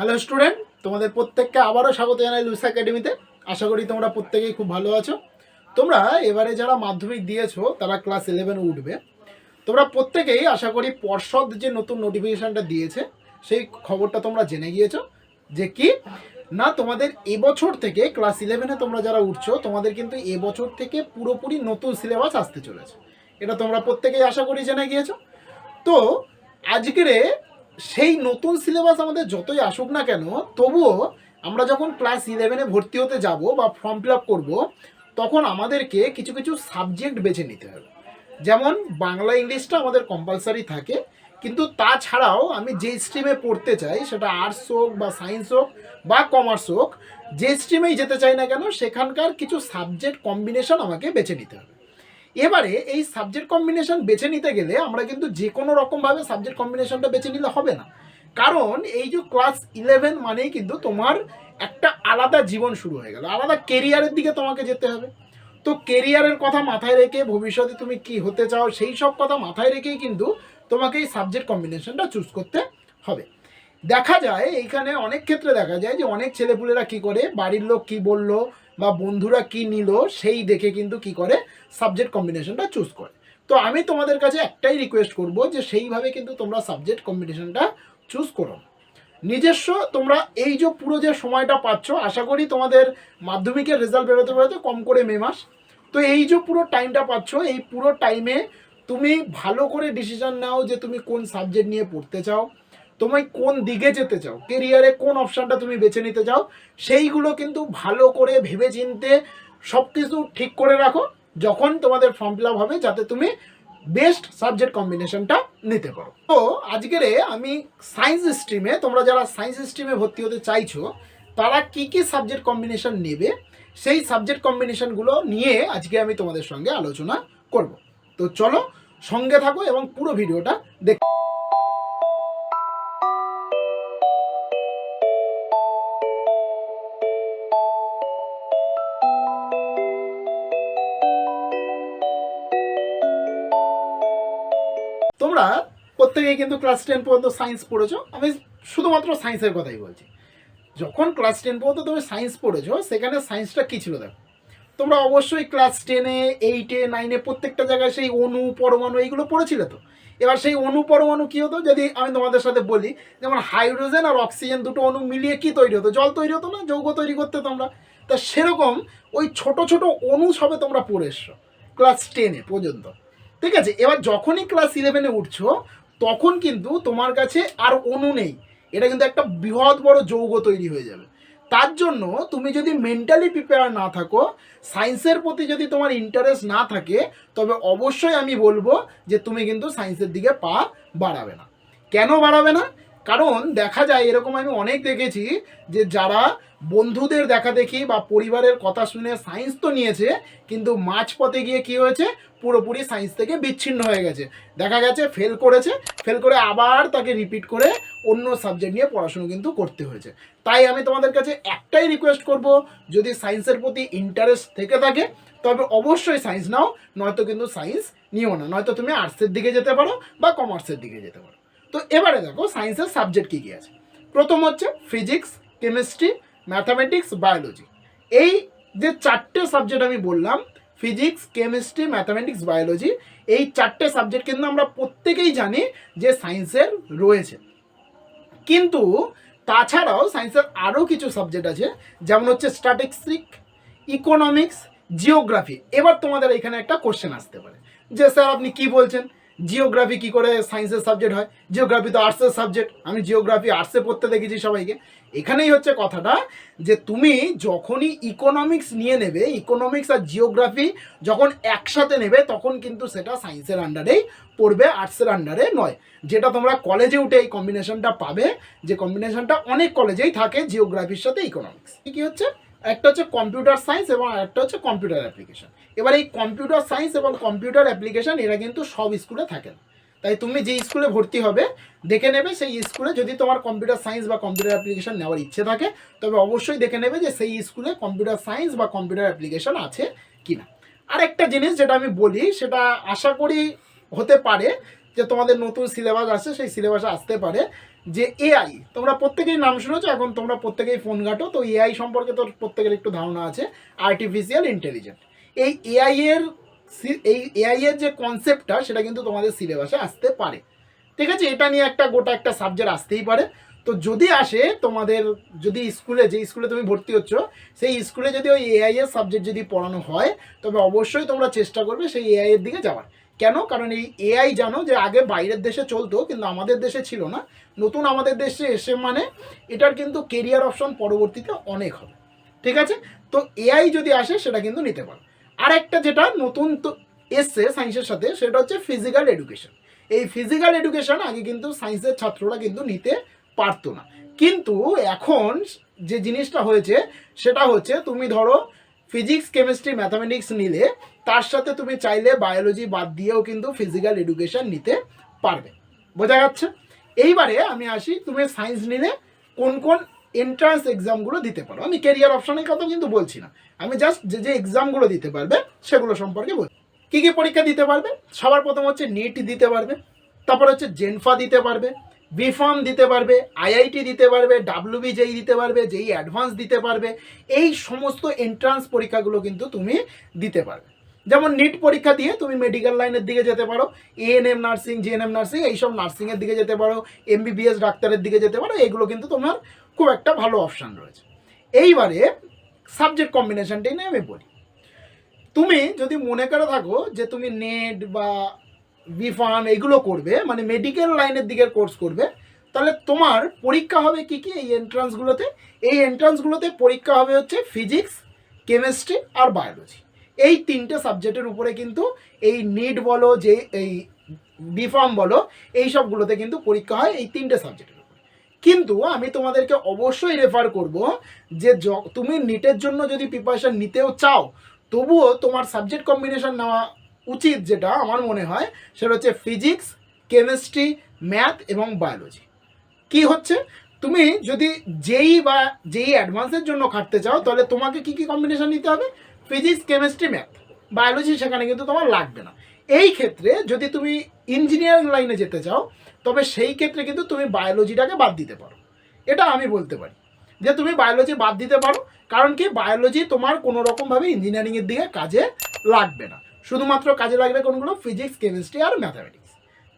Hello student তোমাদের প্রত্যেককে আবারও স্বাগত জানাই লুইস একাডেমিতে আশা করি তোমরা প্রত্যেকেই খুব ভালো আছো। তোমরা এবারে যারা মাধ্যমিক দিয়েছ, তারা ক্লাস ইলেভেনে উঠবে। তোমরা প্রত্যেকেই আশা করি পর্ষদ যে নতুন নোটিফিকেশানটা দিয়েছে, সেই খবরটা তোমরা জেনে গিয়েছো। যে কি? না, তোমাদের এবছর থেকে ক্লাস ইলেভেনে তোমরা যারা উঠছো, তোমাদের কিন্তু এবছর থেকে পুরোপুরি নতুন সিলেবাস আসতে চলেছে। এটা তোমরা প্রত্যেকেই আশা করি জেনে গিয়েছো। তো, আজকেরে সেই নতুন সিলেবাস আমাদের যতই আসুক না কেন, তবুও আমরা যখন ক্লাস ইলেভেনে ভর্তি হতে যাব বা ফর্ম ফিল আপ করব, তখন আমাদেরকে কিছু কিছু সাবজেক্ট বেছে নিতে হবে। যেমন বাংলা, ইংলিশটা আমাদের কম্পালসারি থাকে, কিন্তু তাছাড়াও আমি যে স্ট্রিমে পড়তে চাই, সেটা আর্টস হোক বা সায়েন্স হোক বা কমার্স হোক, যে স্ট্রিমেই যেতে চাই না কেন, সেখানকার কিছু সাবজেক্ট কম্বিনেশন আমাকে বেছে নিতে হবে। এবারে এই সাবজেক্ট কম্বিনেশন বেছে নিতে গেলে আমরা কিন্তু যে কোনো রকমভাবে সাবজেক্ট কম্বিনেশনটা বেছে নিলে হবে না। কারণ এই যে ক্লাস ইলেভেন মানেই কিন্তু তোমার একটা আলাদা জীবন শুরু হয়ে গেল। আলাদা কেরিয়ারের দিকে তোমাকে যেতে হবে। তো কেরিয়ারের কথা মাথায় রেখে ভবিষ্যতে তুমি কি হতে চাও সেই সব কথা মাথায় রেখেই কিন্তু তোমাকে এই সাবজেক্ট কম্বিনেশনটা চুজ করতে হবে। দেখা যায় এইখানে অনেক ক্ষেত্রে দেখা যায় যে অনেক ছেলেপুলেরা কি করে? বাড়ির লোক কি বলল? বা বন্ধুরা কি নিল সেই দেখে কিন্তু কি করে সাবজেক্ট কম্বিনেশনটা চুজ করে। তো আমি তোমাদের কাছে একটাই রিকোয়েস্ট করব যে সেইভাবে কিন্তু তোমরা সাবজেক্ট কম্বিনেশনটা চুজ করো। নিজস্ব তোমরা এই যে পুরো যে সময়টা পাচ্ছ, আশা করি তোমাদের মাধ্যমিকের রেজাল্ট বেরোতে বেরোতে কম করে মে মাস। তো এই যে পুরো টাইমটা পাচ্ছ, এই পুরো টাইমে তুমি ভালো করে ডিসিশন নাও যে তুমি কোন সাবজেক্ট নিয়ে পড়তে চাও। তুমি কোন দিকে যেতে চাও? কেরিয়ারে কোন অপশানটা তুমি বেছে নিতে চাও? সেইগুলো কিন্তু ভালো করে ভেবে চিনতে সব কিছু ঠিক করে রাখো যখন তোমাদের ফর্ম ফিল হবে, যাতে তুমি বেস্ট সাবজেক্ট কম্বিনেশনটা নিতে পারো। তো আজকের আমি সায়েন্স স্ট্রিমে তোমরা যারা সায়েন্স স্ট্রিমে ভর্তি হতে চাইছো, তারা কি কি সাবজেক্ট কম্বিনেশন নেবে? সেই সাবজেক্ট কম্বিনেশনগুলো নিয়ে আজকে আমি তোমাদের সঙ্গে আলোচনা করব। তো চলো সঙ্গে থাকো এবং পুরো ভিডিওটা দেখ প্রত্যেকেই কিন্তু ক্লাস টেন পর্যন্ত সায়েন্স পড়েছো। আমি শুধুমাত্র সায়েন্সের কথাই বলছি। যখন ক্লাস টেন পর্যন্ত তুমি সায়েন্স পড়েছো, সেখানে সায়েন্সটা কী ছিল দেখো? তোমরা অবশ্যই ক্লাস টেনে এইটে নাইনে প্রত্যেকটা জায়গায় সেই অণু, পরমাণু এইগুলো পড়েছিলে তো? এবার সেই অণু, পরমাণু কী হতো? যদি আমি তোমাদের সাথে বলি, যেমন হাইড্রোজেন আর অক্সিজেন দুটো অণু মিলিয়ে কি তৈরি হতো? জল তৈরি হতো না? যৌগ তৈরি করতে তোমরা। তা সেরকম ওই ছোট ছোট অণু সবে তোমরা পড়ে এসছো ক্লাস টেনে পর্যন্ত। ঠিক আছে? এবার যখনই ক্লাস ইলেভেনে উঠছো তখন কিন্তু তোমার কাছে আর অনু নেই। এটা কিন্তু একটা বৃহৎ বড় যৌগ তৈরি হয়ে যাবে। তার জন্য তুমি যদি মেন্টালি প্রিপেয়ার না থাকো সায়েন্সের প্রতি যদি তোমার ইন্টারেস্ট না থাকে, তবে অবশ্যই আমি বলব যে তুমি কিন্তু সায়েন্সের দিকে পা বাড়াবে না। কেন বাড়াবে না? কারণ দেখা যায়, এরকম আমি অনেক দেখেছি যে যারা বন্ধুদের দেখা দেখি বা পরিবারের কথা শুনে সায়েন্স তো নিয়েছে, কিন্তু মাঝপথে গিয়ে কি হয়েছে? পুরোপুরি সায়েন্স থেকে বিচ্ছিন্ন হয়ে গেছে। দেখা গেছে ফেল করেছে ফেল করে আবার তাকে রিপিট করে অন্য সাবজেক্ট নিয়ে পড়াশুনো কিন্তু করতে হয়েছে। তাই আমি তোমাদের কাছে একটাই রিকোয়েস্ট করব, যদি সায়েন্সের প্রতি ইন্টারেস্ট থেকে থাকে, তবে অবশ্যই সায়েন্স নাও, নয়তো কিন্তু সায়েন্স নিও না। নয়তো তুমি আর্টসের দিকে যেতে পারো বা কমার্সের দিকে যেতে পারো। তো এবারে দেখো সায়েন্সের সাবজেক্ট কী কী আছে? প্রথম হচ্ছে ফিজিক্স কেমিস্ট্রি ম্যাথামেটিক্স বায়োলজি এই যে চারটে সাবজেক্ট আমি বললাম ফিজিক্স কেমিস্ট্রি ম্যাথামেটিক্স বায়োলজি এই চারটে সাবজেক্ট কিন্তু আমরা প্রত্যেকেই জানি যে সায়েন্সের রয়েছে। কিন্তু তাছাড়াও সায়েন্সের আরও কিছু সাবজেক্ট আছে, যেমন হচ্ছে স্ট্যাটিস্টিক ইকোনমিক্স জিওগ্রাফি এবার তোমাদের এখানে একটা কোশ্চেন আসতে পারে। যে স্যার আপনি কি বলছেন? জিওগ্রাফি কি করে সায়েন্সের সাবজেক্ট হয়? জিওগ্রাফি তো আর্টসের সাবজেক্ট আমি জিওগ্রাফি আর্টসে পড়তে দেখেছি সবাইকে। এখানেই হচ্ছে কথাটা যে তুমি যখনই ইকোনমিক্স নিয়ে নেবে ইকোনমিক্স আর জিওগ্রাফি যখন একসাথে নেবে, তখন কিন্তু সেটা সায়েন্সের আন্ডারেই পড়বে আর্টসের আন্ডারে নয়। যেটা তোমরা কলেজে উঠে এই কম্বিনেশনটা পাবে, যে কম্বিনেশনটা অনেক কলেজেই থাকে জিওগ্রাফির সাথে ইকোনমিক্স কি হচ্ছে? একটা হচ্ছে কম্পিউটার সায়েন্স এবং একটা হচ্ছে কম্পিউটার অ্যাপ্লিকেশন এবার এই কম্পিউটার সায়েন্স এবং কম্পিউটার অ্যাপ্লিকেশন এরা কিন্তু সব স্কুলে থাকে তাই তুমি যে স্কুলে ভর্তি হবে, দেখে নেবে সেই স্কুলে যদি তোমার কম্পিউটার সায়েন্স বা কম্পিউটার অ্যাপ্লিকেশন নেওয়ার ইচ্ছে থাকে, তবে অবশ্যই দেখে নেবে যে সেই স্কুলে কম্পিউটার সায়েন্স বা কম্পিউটার অ্যাপ্লিকেশন আছে কি না আর একটা জিনিস যেটা আমি বলি, সেটা আশা করি হতে পারে যে তোমাদের নতুন সিলেবাস আছে সেই সিলেবাসে আসতে পারে যে এআই তোমরা প্রত্যেকেই নাম শুনেছো, এখন তোমরা প্রত্যেকেই ফোন ঘাটো। তো এআই সম্পর্কে তো প্রত্যেকের একটু ধারণা আছে আর্টিফিশিয়াল ইন্টেলিজেন্ট এই এআই এর এই এআই এর যে কনসেপ্টটা সেটা কিন্তু তোমাদের সিলেবাসে আসতে পারে। ঠিক আছে? এটা নিয়ে একটা গোটা একটা সাবজেক্ট আসতেই পারে। তো যদি আসে তোমাদের, যদি স্কুলে, যে স্কুলে তুমি ভর্তি হচ্ছ, সেই স্কুলে যদি ওই এআই এর সাবজেক্ট যদি পড়ানো হয়, তবে অবশ্যই তোমরা চেষ্টা করবে সেই এআই এর দিকে যাওয়ার। কেন? কারণ এই এআই জানো যে আগে বাইরের দেশে চলতো, কিন্তু আমাদের দেশে ছিল না। নতুন আমাদের দেশে এসে মানে এটার কিন্তু কেরিয়ার অপশন পরবর্তীতে অনেক হবে। ঠিক আছে? তো এআই যদি আসে, সেটা কিন্তু নিতে পারো। আর একটা যেটা নতুন তো এসছে সায়েন্সের সাথে, সেটা হচ্ছে ফিজিক্যাল এডুকেশন এই ফিজিক্যাল এডুকেশন আগে কিন্তু সায়েন্সের ছাত্ররা কিন্তু নিতে পারতো না। কিন্তু এখন যে জিনিসটা হয়েছে, সেটা হচ্ছে তুমি ধরো ফিজিক্স কেমিস্ট্রি ম্যাথামেটিক্স নিলে তার সাথে তুমি চাইলে বায়োলজি বাদ দিয়েও কিন্তু ফিজিক্যাল এডুকেশন নিতে পারবে। বোঝা যাচ্ছে? এইবারে আমি আসি, তুমি সায়েন্স নিলে কোন কোন এন্ট্রান্স এক্সামগুলো দিতে পারো। আমি কেরিয়ার অপশনের কথা কিন্তু বলছি না। আমি জাস্ট যে যে এক্সামগুলো দিতে পারবে, সেগুলো সম্পর্কে বলছি। কী কী পরীক্ষা দিতে পারবে? সবার প্রথম হচ্ছে নিট দিতে পারবে, তারপর হচ্ছে জেনফা দিতে পারবে বিফর্ম দিতে পারবে আইআইটি দিতে পারবে ডাব্লিউবি যেই দিতে পারবে, যেই অ্যাডভান্স দিতে পারবে, এই সমস্ত এন্ট্রান্স পরীক্ষাগুলো কিন্তু তুমি দিতে পারবে। যেমন নিট পরীক্ষা দিয়ে তুমি মেডিকেল লাইনের দিকে যেতে পারো এএনএম নার্সিং জিএনএম নার্সিং এইসব নার্সিংয়ের দিকে যেতে পারো এমবিবিএস ডাক্তারের দিকে যেতে পারো এগুলো কিন্তু তোমার খুব একটা ভালো অপশান রয়েছে। এইবারে সাবজেক্ট কম্বিনেশনটাই নিয়ে আমি বলি। তুমি যদি মনে করে থাকো যে তুমি নেট বা বিফার্ম এগুলো করবে মানে মেডিকেল লাইনের দিকের কোর্স করবে। তাহলে তোমার পরীক্ষা হবে কি কি এই এন্ট্রান্সগুলোতে এই এন্ট্রান্সগুলোতে পরীক্ষা হবে হচ্ছে ফিজিক্স কেমিস্ট্রি আর বায়োলজি এই তিনটে সাবজেক্টের উপরে কিন্তু এই নিট বলো, যে এই বিফার্ম বলো, এই সবগুলোতে কিন্তু পরীক্ষা হয় এই তিনটে সাবজেক্টের উপরে। কিন্তু আমি তোমাদেরকে অবশ্যই রেফার করব য- তুমি নিটের জন্য যদি প্রিপারেশন নিতেও চাও, তবুও তোমার সাবজেক্ট কম্বিনেশন নেওয়া উচিত যেটা আমার মনে হয়, সেটা হচ্ছে ফিজিক্স কেমিস্ট্রি ম্যাথ এবং বায়োলজি কি হচ্ছে? তুমি যদি যেই বা যেই অ্যাডভান্সের জন্য খাটতে চাও, তাহলে তোমাকে কি কি কম্বিনেশন নিতে হবে? ফিজিক্স কেমিস্ট্রি ম্যাথ বায়োলজি সেখানে কিন্তু তোমার লাগবে না। এই ক্ষেত্রে যদি তুমি ইঞ্জিনিয়ারিং লাইনে যেতে চাও, তবে সেই ক্ষেত্রে কিন্তু তুমি বায়োলজিটাকে বাদ দিতে পারো। এটা আমি বলতে পারি। যে তুমি বায়োলজি বাদ দিতে পারো, কারণ কি? বায়োলজি তোমার কোনো রকমভাবে ইঞ্জিনিয়ারিংয়ের দিকে কাজে লাগবে না। শুধুমাত্র কাজে লাগবে কোনগুলো? ফিজিক্স কেমিস্ট্রি আর ম্যাথামেটিক্স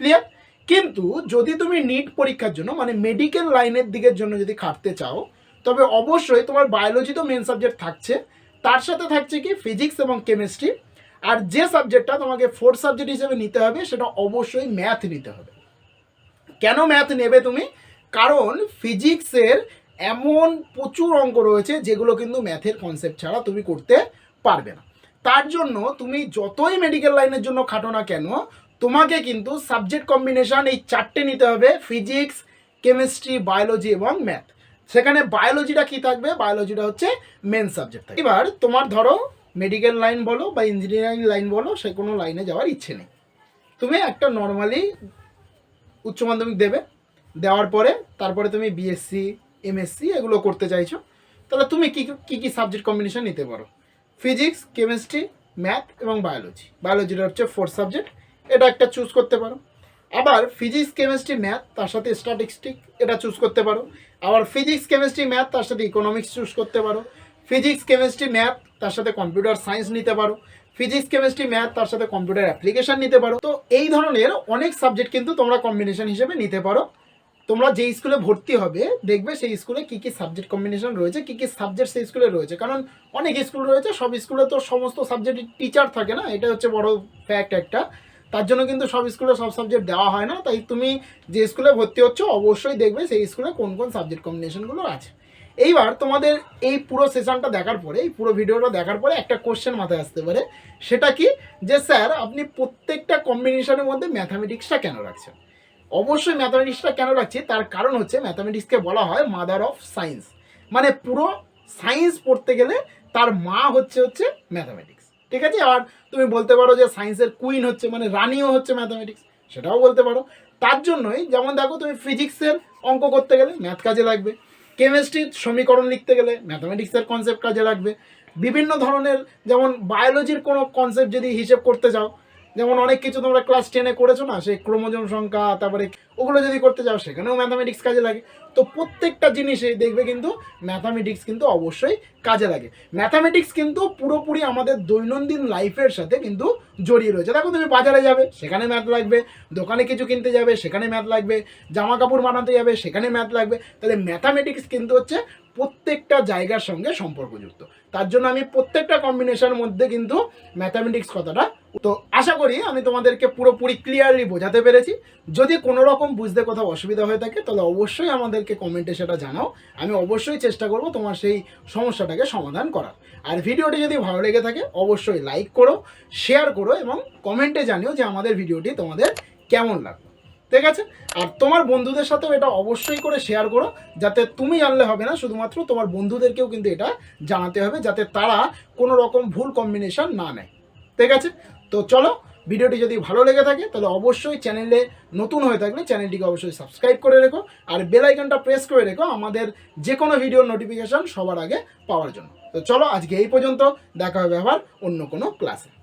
ক্লিয়ার কিন্তু যদি তুমি নিট পরীক্ষার জন্য মানে মেডিকেল লাইনের দিকের জন্য যদি খাটতে চাও, তবে অবশ্যই তোমার বায়োলজি তো মেন সাবজেক্ট থাকছে। তার সাথে থাকছে কি? ফিজিক্স এবং কেমিস্ট্রি আর যে সাবজেক্টটা তোমাকে ফোর্থ সাবজেক্ট হিসেবে নিতে হবে, সেটা অবশ্যই ম্যাথ নিতে হবে। কেন ম্যাথ নেবে তুমি? কারণ ফিজিক্সের এমন প্রচুর অঙ্ক রয়েছে, যেগুলো কিন্তু ম্যাথের কনসেপ্ট ছাড়া তুমি করতে পারবে না। তার জন্য তুমি যতই মেডিকেল লাইনের জন্য খাটো না কেন, তোমাকে কিন্তু সাবজেক্ট কম্বিনেশন এই চারটে নিতে হবে ফিজিক্স কেমিস্ট্রি বায়োলজি এবং ম্যাথ সেখানে বায়োলজিটা কি থাকবে? বায়োলজিটা হচ্ছে মেন সাবজেক্ট এবার তোমার ধরো মেডিকেল লাইন বলো বা ইঞ্জিনিয়ারিং লাইন বলো, সে কোনো লাইনে যাওয়ার ইচ্ছে নেই। তুমি একটা নর্মালি উচ্চ মাধ্যমিক দেবে, দেওয়ার পরে তারপরে তুমি বিএসসি এমএসসি এগুলো করতে চাইছো, তাহলে তুমি কী কী কী সাবজেক্ট কম্বিনেশান নিতে পারো? ফিজিক্স কেমিস্ট্রি ম্যাথ এবং বায়োলজি বায়োলজিটা হচ্ছে ফোর্থ সাবজেক্ট এটা একটা চুজ করতে পারো। আবার ফিজিক্স কেমিস্ট্রি ম্যাথ তার সাথে স্ট্যাটিস্টিক এটা চুজ করতে পারো। আবার ফিজিক্স কেমিস্ট্রি ম্যাথ তার সাথে ইকোনমিক্স চুজ করতে পারো। ফিজিক্স কেমিস্ট্রি ম্যাথ তার সাথে কম্পিউটার সায়েন্স নিতে পারো। ফিজিক্স কেমিস্ট্রি ম্যাথ তার সাথে কম্পিউটার অ্যাপ্লিকেশান নিতে পারো। তো এই ধরনের অনেক সাবজেক্ট কিন্তু তোমরা কম্বিনেশন হিসেবে নিতে পারো। তোমরা যেই স্কুলে ভর্তি হবে, দেখবে সেই স্কুলে কী কী সাবজেক্ট কম্বিনেশন রয়েছে, কী কী সাবজেক্ট সেই স্কুলে রয়েছে। কারণ অনেক স্কুল রয়েছে, সব স্কুলে তো সমস্ত সাবজেক্টের টিচার থাকে না এটা হচ্ছে বড় ফ্যাক্ট একটা। তার জন্য কিন্তু সব স্কুলে সব সাবজেক্ট দেওয়া হয় না। তাই তুমি যে স্কুলে ভর্তি হচ্ছ, অবশ্যই দেখবে সেই স্কুলে কোন কোন সাবজেক্ট কম্বিনেশনগুলো আছে। এইবার তোমাদের এই পুরো সেশনটা দেখার পরে, এই পুরো ভিডিওটা দেখার পরে একটা কোশ্চেন মাথায় আসতে পারে। সেটা কি? যে, স্যার, আপনি প্রত্যেকটা কম্বিনেশনের মধ্যে ম্যাথামেটিক্সটা কেন রাখছেন? অবশ্যই ম্যাথামেটিক্সটা কেন রাখছি? তার কারণ হচ্ছে ম্যাথামেটিক্সকে বলা হয় মাদার অফ সায়েন্স মানে পুরো সায়েন্স পড়তে গেলে তার মা হচ্ছে হচ্ছে ম্যাথামেটিক্স ঠিক আছে? আর তুমি বলতে পারো যে সায়েন্সের কুইন হচ্ছে মানে রানিও হচ্ছে ম্যাথামেটিক্স সেটাও বলতে পারো। তার জন্যই যেমন দেখো তুমি ফিজিক্সের অঙ্ক করতে গেলে ম্যাথ কাজে লাগবে। কেমিস্ট্রির সমীকরণ লিখতে গেলে ম্যাথামেটিক্সের কনসেপ্ট কাজে লাগবে। বিভিন্ন ধরনের যেমন বায়োলজির কোনো কনসেপ্ট যদি হিসেব করতে চাও যেমন অনেক কিছু তোমরা ক্লাস টেনে করেছ না, সেই ক্রোমোজোম সংখ্যা, তারপরে ওগুলো যদি করতে যাও সেখানেও ম্যাথামেটিক্স কাজে লাগে। তো প্রত্যেকটা জিনিসে দেখবে কিন্তু ম্যাথামেটিক্স কিন্তু অবশ্যই কাজে লাগে। ম্যাথামেটিক্স কিন্তু পুরোপুরি আমাদের দৈনন্দিন লাইফের সাথে কিন্তু জড়িয়ে রয়েছে। দেখো তুমি বাজারে যাবে, সেখানে ম্যাথ লাগবে। দোকানে কিছু কিনতে যাবে, সেখানে ম্যাথ লাগবে। জামা কাপড় বানাতে যাবে, সেখানে ম্যাথ লাগবে। তাহলে ম্যাথামেটিক্স কিন্তু হচ্ছে প্রত্যেকটা জায়গার সঙ্গে সম্পর্কযুক্ত। তার জন্য আমি প্রত্যেকটা কম্বিনেশনের মধ্যে কিন্তু ম্যাথামেটিক্স কথাটা তো আশা করি আমি তোমাদেরকে পুরোপুরি ক্লিয়ারলি বোঝাতে পেরেছি। যদি কোনো রকম বুঝতে কোথাও অসুবিধা হয়ে থাকে, তাহলে অবশ্যই আমাদেরকে কমেন্টে সেটা জানাও। আমি অবশ্যই চেষ্টা করব তোমার সেই সমস্যাটাকে সমাধান করার। আর ভিডিওটি যদি ভালো লেগে থাকে, অবশ্যই লাইক করো শেয়ার করো এবং কমেন্টে জানিও যে আমাদের ভিডিওটি তোমাদের কেমন লাগল। ঠিক আছে? আর তোমার বন্ধুদের সাথেও এটা অবশ্যই করে শেয়ার করো, যাতে তুমি জানলে হবে না, শুধুমাত্র তোমার বন্ধুদেরকেও কিন্তু এটা জানাতে হবে, যাতে তারা কোনো রকম ভুল কম্বিনেশন না নেয়। ঠিক আছে? তো চলো, ভিডিওটি যদি ভালো লেগে থাকে, তাহলে অবশ্যই চ্যানেলে নতুন হয়ে থাকলে চ্যানেলটিকে অবশ্যই সাবস্ক্রাইব করে রেখো, আর বেল আইকনটা প্রেস করে রেখো, আমাদের যে কোনো ভিডিওর নোটিফিকেশান সবার আগে পাওয়ার জন্য। তো চলো, আজকে এই পর্যন্ত, দেখা হবে আবার অন্য কোনো ক্লাসে